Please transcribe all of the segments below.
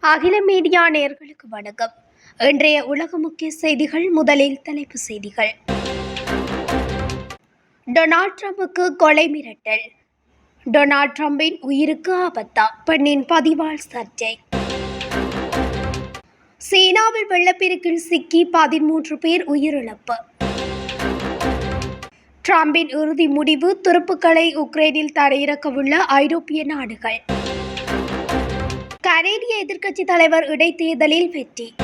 அகில மீடியா நேயர்களுக்கு வணக்கம். இன்றைய உலக முக்கிய செய்திகள் முதலில் தலைப்பு செய்திகள். டொனால்ட் ட்ரம்புக்கு கொலை மிரட்டல். டொனால்ட் ட்ரம்பின் உயிருக்கு ஆபத்தா? பெண்ணின் பதிவால் சர்ச்சை. சீனாவில் வெள்ளப்பெருக்கில் சிக்கி பதிமூன்று பேர் உயிரிழப்பு. ட்ரம்பின் இறுதி முடிவு துருப்புக்களை உக்ரைனில் தரையிறக்கவுள்ள ஐரோப்பிய நாடுகள். கனேடிய எதிர்க்கட்சி தலைவர் இடைத்தேர்தலில் வெற்றி.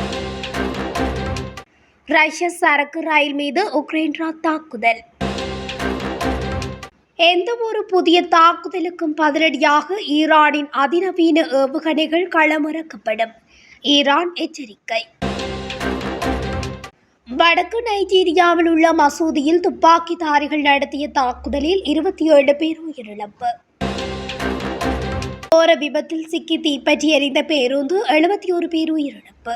ரஷ்ய சரக்கு ரயில் மீது உக்ரைன் தாக்குதல். எந்த ஒரு புதிய தாக்குதலுக்கும் பதிலடியாக ஈரானின் அதிநவீன ஏவுகணைகள் களமிறக்கப்படும். ஈரான் எச்சரிக்கை. வடக்கு நைஜீரியாவில் உள்ள மசூதியில் துப்பாக்கிதாரிகள் நடத்திய தாக்குதலில் இருபத்தி ஏழு பேர் உயிரிழப்பு. போர விபத்தில் சிக்கி தீப்பற்றி எறிந்த பேருந்து எழுபத்தி ஒரு பேர் உயிரிழப்பு.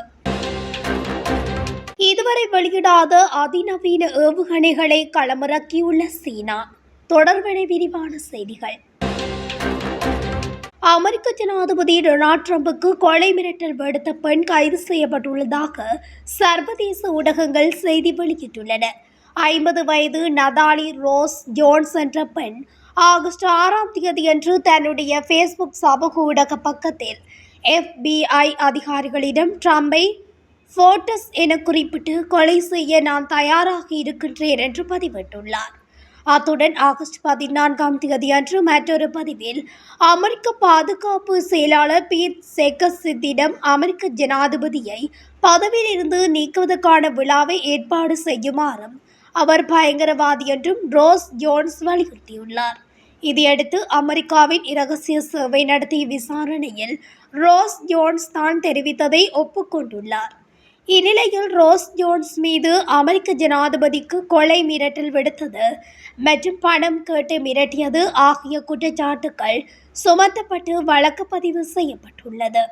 இதுவரை வெளியிடாத அதிநவீன ஏவுகணைகளை களமிறக்கியுள்ள சீனா. தொடர்பன விரிவான செய்திகள். அமெரிக்க ஜனாதிபதி டொனால்ட் ட்ரம்புக்கு கொலை மிரட்டல் விடுத்த பெண் கைது செய்யப்பட்டுள்ளதாக சர்வதேச ஊடகங்கள் செய்தி வெளியிட்டுள்ளன. ஐம்பது வயது நதாலி ரோஸ் ஜோன்ஸ் என்ற பெண் ஆகஸ்ட் ஆறாம் தேதியன்று தன்னுடைய ஃபேஸ்புக் சமூக ஊடக பக்கத்தில் எஃபிஐ அதிகாரிகளிடம் ட்ரம்பை ஃபோட்டஸ் என குறிப்பிட்டு கொலை செய்ய நான் தயாராக இருக்கின்றேன் என்று பதிவிட்டுள்ளார். அத்துடன் ஆகஸ்ட் பதினான்காம் தேதி அன்று மற்றொரு பதிவில் அமெரிக்க பாதுகாப்பு செயலாளர் பீட் செக்கசித்திடம் அமெரிக்க ஜனாதிபதியை பதவியிலிருந்து நீக்குவதற்கான விழாவை ஏற்பாடு செய்யுமாறும் அவர் பயங்கரவாதி என்றும் ரோஸ் ஜோன்ஸ் வலியுறுத்தியுள்ளார். இதையடுத்து அமெரிக்காவின் இரகசிய சேவை நடத்திய விசாரணையில் ரோஸ் ஜோன்ஸ் தான் தெரிவித்ததை ஒப்புக்கொண்டுள்ளார். இந்நிலையில் ரோஸ் ஜோன்ஸ் மீது அமெரிக்க ஜனாதிபதிக்கு கொலை மிரட்டல் விடுத்தது. மற்றும் பணம் கேட்டு மிரட்டியது ஆகிய குற்றச்சாட்டுகள் சுமத்தப்பட்டு வழக்கு பதிவு செய்யப்பட்டுள்ளது.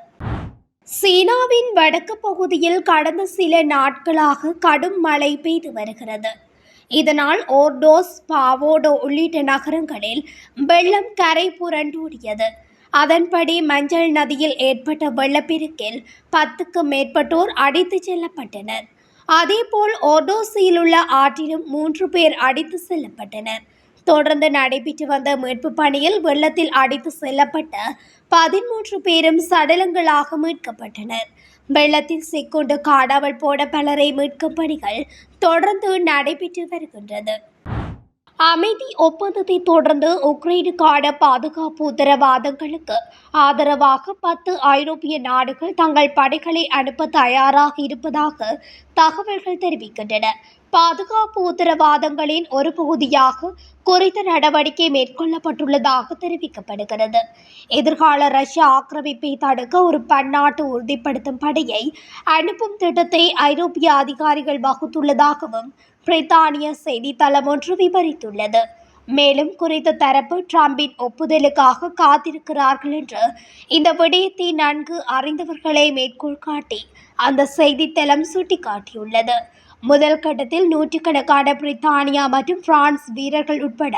சீனாவின் வடக்கு பகுதியில் கடந்த சில நாட்களாக கடும் மழை பெய்து வருகிறது. இதனால் ஓர்டோஸ் பாவோடோ உள்ளிட்ட நகரங்களில் வெள்ளம் கரை புரண்டோடியது. அதன்படி மஞ்சள் நதியில் ஏற்பட்ட வெள்ளப்பெருக்கில் பத்துக்கும் மேற்பட்டோர் அடித்து செல்லப்பட்டனர். அதேபோல் ஓடோசியில் உள்ள ஆற்றிலும் மூன்று பேர் அடித்து செல்லப்பட்டனர். தொடர்ந்து நடைபெற்று வந்த மீட்பு பணியில் வெள்ளத்தில் அடித்து செல்லப்பட்ட பதிமூன்று பேரும் சடலங்களாக மீட்கப்பட்டனர். வெள்ளத்தில் சிக்கொண்டு காணாமல் போன பலரை மீட்கும் பணிகள் தொடர்ந்து நடைபெற்று வருகின்றது. அமைதி ஒப்பந்தத்தை தொடர்ந்து உக்ரைனுக்கான பாதுகாப்பு உத்தரவாதங்களுக்கு ஆதரவாக பத்து ஐரோப்பிய நாடுகள் தங்கள் படைகளை அனுப்ப தயாராக இருப்பதாக தகவல்கள் தெரிவிக்கின்றன. பாதுகாப்பு உத்தரவாதங்களின் ஒரு பகுதியாக குறித்த நடவடிக்கை மேற்கொள்ளப்பட்டுள்ளதாக தெரிவிக்கப்படுகிறது. எதிர்கால ரஷ்ய ஆக்கிரமிப்பை தடுக்க ஒரு பன்னாட்டு உறுதிப்படுத்தும் படையை அனுப்பும் திட்டத்தை ஐரோப்பிய அதிகாரிகள் வகுத்துள்ளதாகவும் பிரித்தானிய செய்தித்தளம் ஒன்று விவரித்துள்ளது. மேலும் குறித்த தரப்பு ட்ரம்பின் ஒப்புதலுக்காக காத்திருக்கிறார்கள் என்று இந்த விடயத்தை நன்கு அறிந்தவர்களை மேற்கோள் காட்டி அந்த செய்தித்தளம் சுட்டிக்காட்டியுள்ளது. முதல் கட்டத்தில் நூற்றுக்கணக்கான பிரித்தானியா மற்றும் பிரான்ஸ் வீரர்கள் உட்பட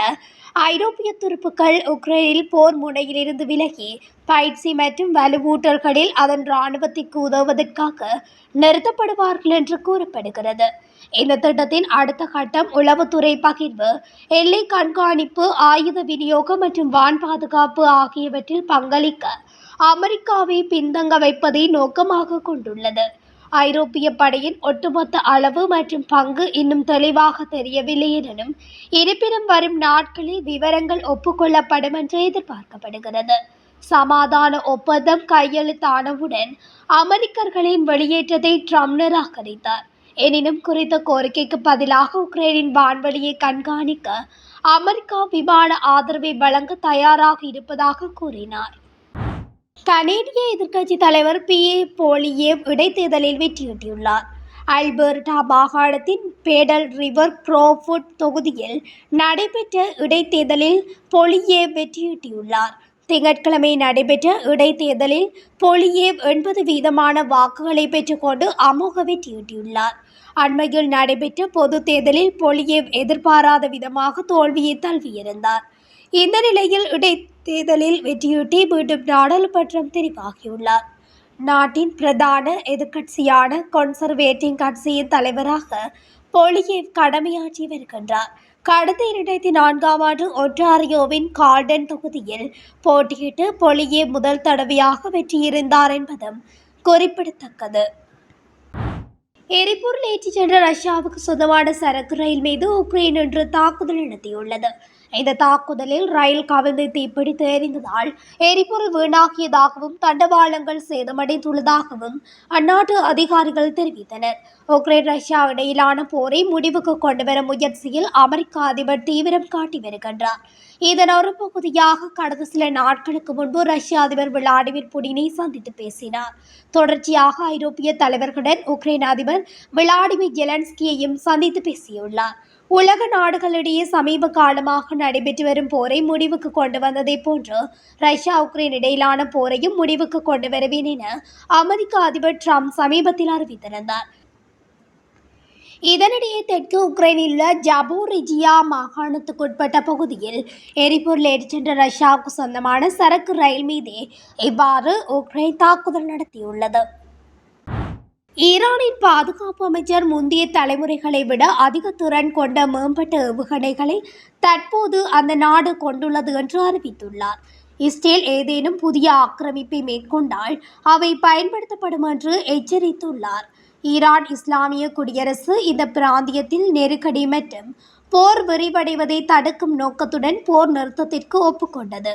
ஐரோப்பிய துருப்புக்கள் உக்ரைனில் போர் முனையிலிருந்து விலகி பயிற்சி மற்றும் வலுவூட்டல்களில் அதன் இராணுவத்திற்கு உதவுவதற்காக நிறுத்தப்படுவார்கள் என்று கூறப்படுகிறது. இந்த திட்டத்தின் அடுத்த கட்டம் உளவுத்துறை பகிர்வு எல்லை கண்காணிப்பு ஆயுத விநியோகம் மற்றும் வான் பாதுகாப்பு ஆகியவற்றில் பங்களிக்க அமெரிக்காவை பின்தங்க வைப்பதை நோக்கமாக கொண்டுள்ளது. ஐரோப்பிய படையின் ஒட்டுமொத்த அளவு மற்றும் பங்கு இன்னும் தெளிவாக தெரியவில்லை எனினும் இருப்பினும் வரும் நாட்களில் விவரங்கள் ஒப்புக்கொள்ளப்படும் என்று எதிர்பார்க்கப்படுகிறது. சமாதான ஒப்பந்தம் கையெழுத்தானவுடன் அமெரிக்கர்களின் வெளியேற்றத்தை ட்ரம்ப் நிராகரித்தார். எனினும் குறித்த கோரிக்கைக்கு பதிலாக உக்ரைனின் வான்வெளியை கண்காணிக்க அமெரிக்கா விமான ஆதரவை வழங்க தயாராக இருப்பதாக கூறினார். கனேடிய எதிர்க்கட்சி தலைவர் பி. ஏ. போலியேவ் இடைத்தேர்தலில் வெற்றியீட்டியுள்ளார் அல்பர்டா மாகாணத்தின் பேடல் ரிவர் க்ரோஃபுட் தொகுதியில் நடைபெற்ற இடைத்தேர்தலில் பொலியே வெற்றியீட்டியுள்ளார் திங்கட்கிழமை நடைபெற்ற இடைத்தேர்தலில் பொலியே எண்பது வீதமான வாக்குகளை பெற்றுக்கொண்டு அமோக வெற்றியீட்டியுள்ளார் அண்மையில் நடைபெற்ற பொது தேர்தலில் பொலியே எதிர்பாராத விதமாக தோல்வியை தழுவியிருந்தார். இந்த நிலையில் இடை தேர்தலில் வெற்றியூட்டி மீண்டும் நாடாளுமன்றம் தெரிவாகியுள்ளார். நாட்டின் பிரதான எதிர்க்கட்சியான கன்சர்வேட்டிவ் கட்சியின் தலைவராக பொலியேவ் கடமையாற்றி வருகின்றார். கடந்த இரண்டாயிரத்தி நான்காம் ஆண்டு ஒன்டாரியோவின் கார்டன் தொகுதியில் போட்டியிட்டு பொலியே முதல் தடவையாக வெற்றியிருந்தார் என்பதும் குறிப்பிடத்தக்கது. எரிபொருள் ஏற்றிச் சென்ற ரஷ்யாவுக்கு சொந்தமான சரக்கு ரயில் மீது உக்ரைன் இன்று தாக்குதல் நடத்தியுள்ளது. இந்த தாக்குதலில் ரயில் கவிழ்ந்து தீப்பிடித்து எரிந்ததால் எரிபொருள் வீணாகியதாகவும் தண்டவாளங்கள் சேதமடைந்துள்ளதாகவும் அந்நாட்டு அதிகாரிகள் தெரிவித்தனர். உக்ரைன் ரஷ்யா இடையிலான போரை முடிவுக்கு கொண்டுவரும் முயற்சியில் அமெரிக்க அதிபர் தீவிரம் காட்டி வருகின்றார். இதன் ஒரு பகுதியாக கடந்த சில நாட்களுக்கு முன்பு ரஷ்ய அதிபர் விளாடிமிர் புடினை சந்தித்து பேசினார். தொடர்ச்சியாக ஐரோப்பிய தலைவர்களுடன் உக்ரைன் அதிபர் விளாடிமிர் ஜெலன்ஸ்கியையும் சந்தித்து பேசியுள்ளார். உலக நாடுகளிடையே சமீப காலமாக நடைபெற்று வரும் போரை முடிவுக்கு கொண்டு வந்ததை போன்று ரஷ்யா உக்ரைன் இடையிலான போரையும் முடிவுக்கு கொண்டு வருவேன் என அமெரிக்க அதிபர் ட்ரம்ப் சமீபத்தில் அறிவித்திருந்தார். இதனிடையே தெற்கு உக்ரைனில் உள்ள ஜபோரிஜியா மாகாணத்துக்குட்பட்ட பகுதியில் எரிபொருள் ஏற்றிச் சென்ற ரஷ்யாவுக்கு சொந்தமான சரக்கு ரயில் மீதே இவ்வாறு உக்ரைன் தாக்குதல் நடத்தியுள்ளது. ஈரானின் பாதுகாப்பு அமைச்சர் முந்தைய தலைமுறைகளை விட அதிக திறன் கொண்ட மேம்பட்ட ஏவுகணைகளை தற்போது அந்த நாடு கொண்டுள்ளது என்று அறிவித்துள்ளார். இஸ்ரேல் ஏதேனும் புதிய ஆக்கிரமிப்பை மேற்கொண்டால் அவை பயன்படுத்தப்படும் என்று எச்சரித்துள்ளார். ஈரான் இஸ்லாமிய குடியரசு இந்த பிராந்தியத்தில் நெருக்கடி மற்றும் போர் விரிவடைவதை தடுக்கும் நோக்கத்துடன் போர் நிறுத்தத்திற்கு ஒப்புக்கொண்டது.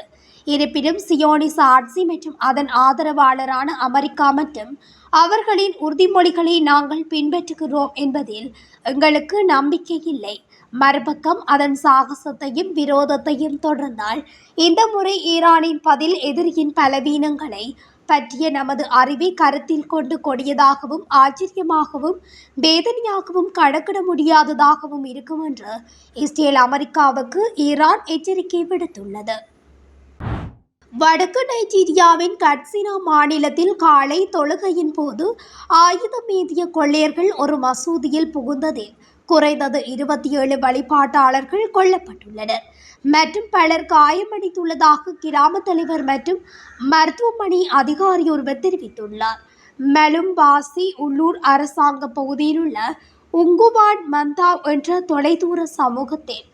இருப்பினும் சியோனிச ஆட்சி மற்றும் அதன் ஆதரவாளரான அமெரிக்கா மற்றும் அவர்களின் உறுதிமொழிகளை நாங்கள் பின்பற்றுகிறோம் என்பதில் எங்களுக்கு நம்பிக்கை இல்லை. மறுபக்கம் அதன் சாகசத்தையும் விரோதத்தையும் தொடர்ந்தால் இந்த முறை ஈரானின் பதில் எதிரியின் பலவீனங்களை பற்றிய நமது அறிவை கருத்தில் கொண்டு கொடியதாகவும் ஆச்சரியமாகவும் வேதனையாகவும் கணக்கிட முடியாததாகவும் இருக்கும் என்று இஸ்ரேல் அமெரிக்காவுக்கு ஈரான் எச்சரிக்கை விடுத்துள்ளது. வடக்கு நைஜீரியாவின் கட்சினா மாநிலத்தில் காலை தொழுகையின் போது ஆயுதம் ஏந்திய கொள்ளையர்கள் ஒரு மசூதியில் புகுந்ததில் குறைந்தது இருபத்தி ஏழு வழிபாட்டாளர்கள் கொல்லப்பட்டுள்ளனர். மற்றும் பலர் காயமடைந்துள்ளதாக கிராம தலைவர் மற்றும் மருத்துவமனை அதிகாரி ஒருவர் தெரிவித்துள்ளார். மெலும்பாசி உள்ளூர் அரசாங்க பகுதியில் உள்ள உங்குவான் மந்தாவ் என்ற தொலைதூர சமூகத்தில்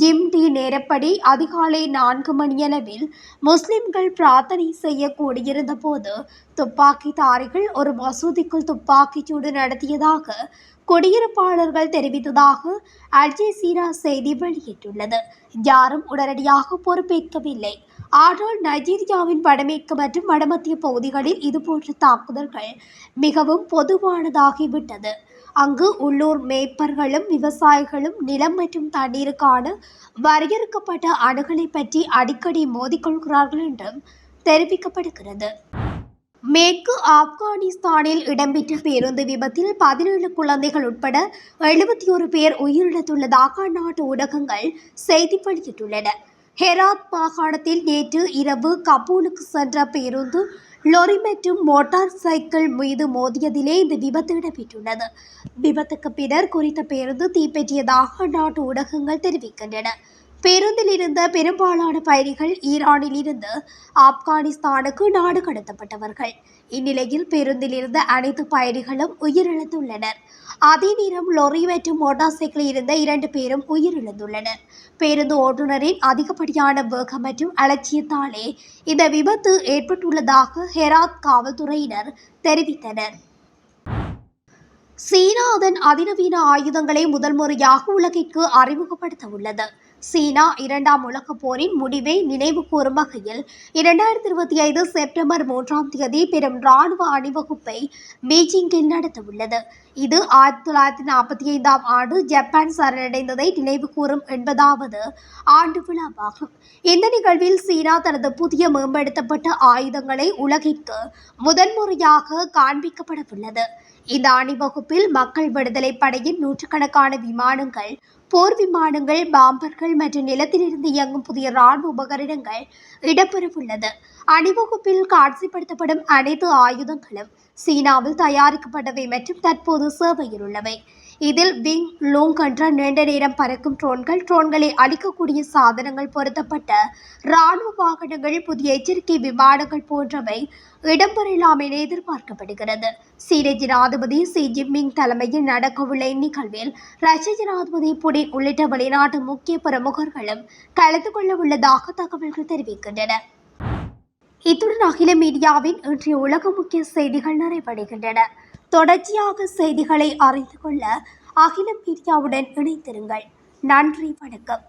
ஜிம்டி நேரப்படி அதிகாலை நான்கு மணியளவில் முஸ்லிம்கள் பிரார்த்தனை செய்ய கூடியிருந்த போது துப்பாக்கிதாரிகள் ஒரு மசூதிக்குள் துப்பாக்கிச்சூடு நடத்தியதாக குடியிருப்பாளர்கள் தெரிவித்ததாக அல் ஜசீரா செய்தி வெளியிட்டுள்ளது. யாரும் உடனடியாக பொறுப்பேற்கவில்லை. ஆனால் நைஜீரியாவின் வடமேற்கு மற்றும் வடமத்திய பகுதிகளில் இதுபோன்ற தாக்குதல்கள் மிகவும் பொதுவானதாகிவிட்டது. அங்கு உள்ளூர் மேய்ப்பர்களும் விவசாயிகளும் நிலம் மற்றும் தண்ணீருக்கான வரையறுக்கப்பட்ட அணுகலை பற்றி அடிக்கடி மோதிக்கொள்கிறார்கள் என்றும் தெரிவிக்கப்படுகிறது. மேற்கு ஆப்கானிஸ்தானில் இடம்பெற்ற பேருந்து விபத்தில் பதினேழு குழந்தைகள் உட்பட எழுபத்தி ஒரு பேர் உயிரிழந்துள்ளதாக அந்நாட்டு ஊடகங்கள் செய்தி வெளியிட்டுள்ளன. ஹெராத் மாகாணத்தில் நேற்று இரவு கபூலுக்கு சென்ற பேருந்து லொரி மற்றும் மோட்டார் சைக்கிள் மீது மோதியதிலே இந்த விபத்து இடம்பெற்றுள்ளது. விபத்துக்கு பின்னர் குறித்த பேருந்து தீப்பற்றியதாக நாட்டு ஊடகங்கள் தெரிவிக்கின்றன. பேருந்தில் இருந்த பெரும்பாலான பயணிகள் ஈரானில் இருந்து ஆப்கானிஸ்தானுக்கு நாடு கடத்தப்பட்டவர்கள். இந்நிலையில் பேருந்தில் இருந்த அனைத்து பயணிகளும் உயிரிழந்துள்ளனர். அதே நேரம் லொரி மற்றும் மோட்டார் சைக்கிளில் இருந்த இரண்டு பேரும் உயிரிழந்துள்ளனர். பேருந்து ஓட்டுநரின் அதிகப்படியான வேகம் மற்றும் அலட்சியத்தாலே இந்த விபத்து ஏற்பட்டுள்ளதாக ஹெராத் காவல்துறையினர் தெரிவித்தனர். சீனா அதன் அதிநவீன ஆயுதங்களை முதல் முறையாக உலகிற்கு அறிமுகப்படுத்த உள்ளது சீனா இரண்டாம் உலகப் போரின் முடிவை நினைவு கூறும் வகையில் இரண்டாயிரத்தி இருபத்தி ஐந்து செப்டம்பர் மூன்றாம் தேதி பெரும் ராணுவ அணிவகுப்பை பீஜிங்கில் நடத்தவுள்ளது. இது ஆயிரத்தி தொள்ளாயிரத்தி நாற்பத்தி ஐந்தாம் ஆண்டு ஜப்பான் சரணடைந்ததை நினைவு கூறும் எண்பதாவது ஆண்டு விழாவாகும். இந்த நிகழ்வில் சீனா தனது புதிய மேம்படுத்தப்பட்ட ஆயுதங்களை உலகிற்கு முதன்முறையாக காண்பிக்கப்படவுள்ளது. இந்த அணிவகுப்பில் மக்கள் விடுதலை படையின் நூற்றுக்கணக்கான விமானங்கள் போர் விமானங்கள் பாம்பர்கள் மற்றும் நிலத்திலிருந்து இயங்கும் புதிய ராணுவ உபகரணங்கள் இடம்பெறவுள்ளது. அணிவகுப்பில் காட்சிப்படுத்தப்படும் அனைத்து ஆயுதங்களும் சீனாவில் தயாரிக்கப்பட்டவை மற்றும் தற்போது சேவையில் உள்ளவை. இதில் விங் லூங் என்ற நீண்ட நேரம் பறக்கும் ட்ரோன்கள் ட்ரோன்களை அழிக்கக்கூடிய சாதனங்கள் பொருத்தப்பட்ட இராணுவ வாகனங்கள் புதிய எச்சரிக்கை விமானங்கள் போன்றவை இடம்பெறலாம் என எதிர்பார்க்கப்படுகிறது. சீன ஜனாதிபதி சி ஜின்பிங் தலைமையில் நடக்கவுள்ள இந்நிகழ்வில் ரஷ்ய ஜனாதிபதி புடின் உள்ளிட்ட வெளிநாட்டு முக்கிய பிரமுகர்களும் கலந்து கொள்ள உள்ளதாக தகவல்கள் தெரிவிக்கின்றன. இத்துடன் அகில மீடியாவின் இன்றைய உலக முக்கிய செய்திகள் நிறைவடைகின்றன. தொடர்ச்சியாக செய்திகளை அறிந்து கொள்ள அகில மீடியாவுடன் இணைந்திருங்கள். நன்றி வணக்கம்.